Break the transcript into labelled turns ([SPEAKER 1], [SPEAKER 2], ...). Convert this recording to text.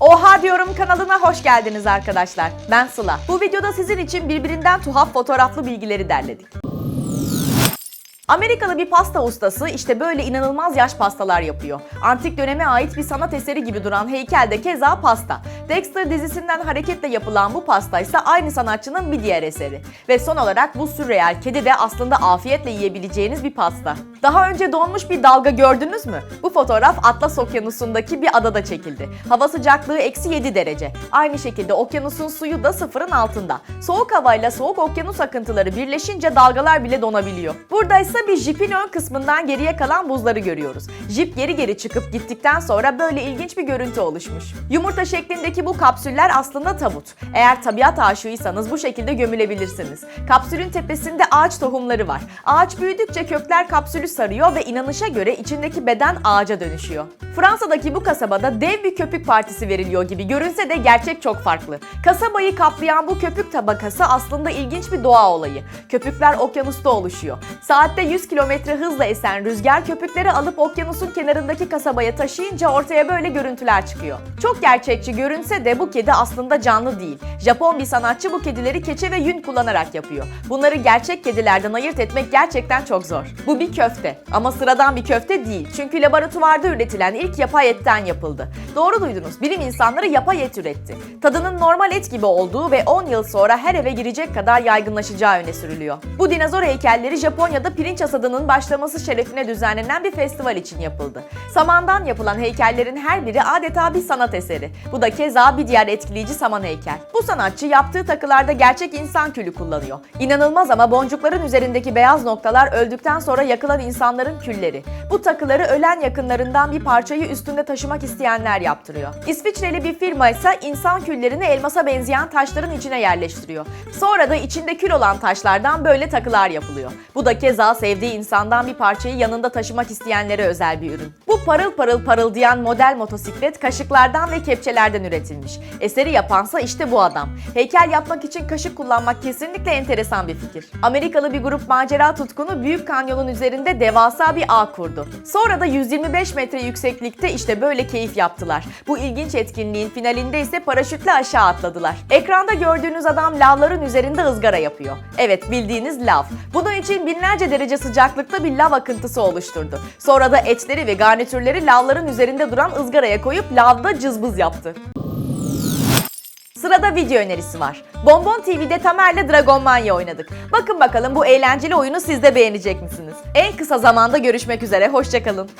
[SPEAKER 1] Oha diyorum kanalına hoş geldiniz arkadaşlar. Ben Sıla. Bu videoda sizin için birbirinden tuhaf fotoğraflı bilgileri derledik. Amerikalı bir pasta ustası işte böyle inanılmaz yaş pastalar yapıyor. Antik döneme ait bir sanat eseri gibi duran heykel de keza pasta. Dexter dizisinden hareketle yapılan bu pasta ise aynı sanatçının bir diğer eseri. Ve son olarak bu sürreel kedi de aslında afiyetle yiyebileceğiniz bir pasta. Daha önce donmuş bir dalga gördünüz mü? Bu fotoğraf Atlas Okyanusu'ndaki bir adada çekildi. Hava sıcaklığı eksi 7 derece. Aynı şekilde okyanusun suyu da sıfırın altında. Soğuk havayla soğuk okyanus akıntıları birleşince dalgalar bile donabiliyor. Burada bir jipin ön kısmından geriye kalan buzları görüyoruz. Jip geri geri çıkıp gittikten sonra böyle ilginç bir görüntü oluşmuş. Yumurta şeklindeki bu kapsüller aslında tabut. Eğer tabiat aşığıysanız bu şekilde gömülebilirsiniz. Kapsülün tepesinde ağaç tohumları var. Ağaç büyüdükçe kökler kapsülü sarıyor ve inanışa göre içindeki beden ağaca dönüşüyor. Fransa'daki bu kasabada dev bir köpük partisi veriliyor gibi görünse de gerçek çok farklı. Kasabayı kaplayan bu köpük tabakası aslında ilginç bir doğa olayı. Köpükler okyanusta oluşuyor. Saatte 100 kilometre hızla esen rüzgar köpükleri alıp okyanusun kenarındaki kasabaya taşıyınca ortaya böyle görüntüler çıkıyor. Çok gerçekçi görünse de bu kedi aslında canlı değil. Japon bir sanatçı bu kedileri keçe ve yün kullanarak yapıyor. Bunları gerçek kedilerden ayırt etmek gerçekten çok zor. Bu bir köfte ama sıradan bir köfte değil. Çünkü laboratuvarda üretilen ilk yapay etten yapıldı. Doğru duydunuz. Bilim insanları yapay et üretti. Tadının normal et gibi olduğu ve 10 yıl sonra her eve girecek kadar yaygınlaşacağı öne sürülüyor. Bu dinozor heykelleri Japonya'da pirinç hasadının başlaması şerefine düzenlenen bir festival için yapıldı. Samandan yapılan heykellerin her biri adeta bir sanat eseri. Bu da keza bir diğer etkileyici saman heykel. Bu sanatçı yaptığı takılarda gerçek insan külü kullanıyor. İnanılmaz ama boncukların üzerindeki beyaz noktalar öldükten sonra yakılan insanların külleri. Bu takıları ölen yakınlarından bir parçayı üstünde taşımak isteyenler yaptırıyor. İsviçreli bir firma ise insan küllerini elmasa benzeyen taşların içine yerleştiriyor. Sonra da içinde kül olan taşlardan böyle takılar yapılıyor. Bu da keza sevdiği insandan bir parçayı yanında taşımak isteyenlere özel bir ürün. Bu parıl parıl parıldayan model motosiklet kaşıklardan ve kepçelerden üretilmiş. Eseri yapansa işte bu adam. Heykel yapmak için kaşık kullanmak kesinlikle enteresan bir fikir. Amerikalı bir grup macera tutkunu Büyük Kanyon'un üzerinde devasa bir ağ kurdu. Sonra da 125 metre yükseklikte işte böyle keyif yaptılar. Bu ilginç etkinliğin finalinde ise paraşütle aşağı atladılar. Ekranda gördüğünüz adam lavların üzerinde ızgara yapıyor. Evet bildiğiniz lav. Bunun için binlerce derece sıcaklıkta bir lav akıntısı oluşturdu. Sonra da etleri ve garnitürleri lavların üzerinde duran ızgaraya koyup lavda cızbız yaptı. Sırada video önerisi var. Bonbon TV'de Tamer'le Dragon Mania oynadık. Bakın bakalım bu eğlenceli oyunu siz de beğenecek misiniz? En kısa zamanda görüşmek üzere, hoşçakalın.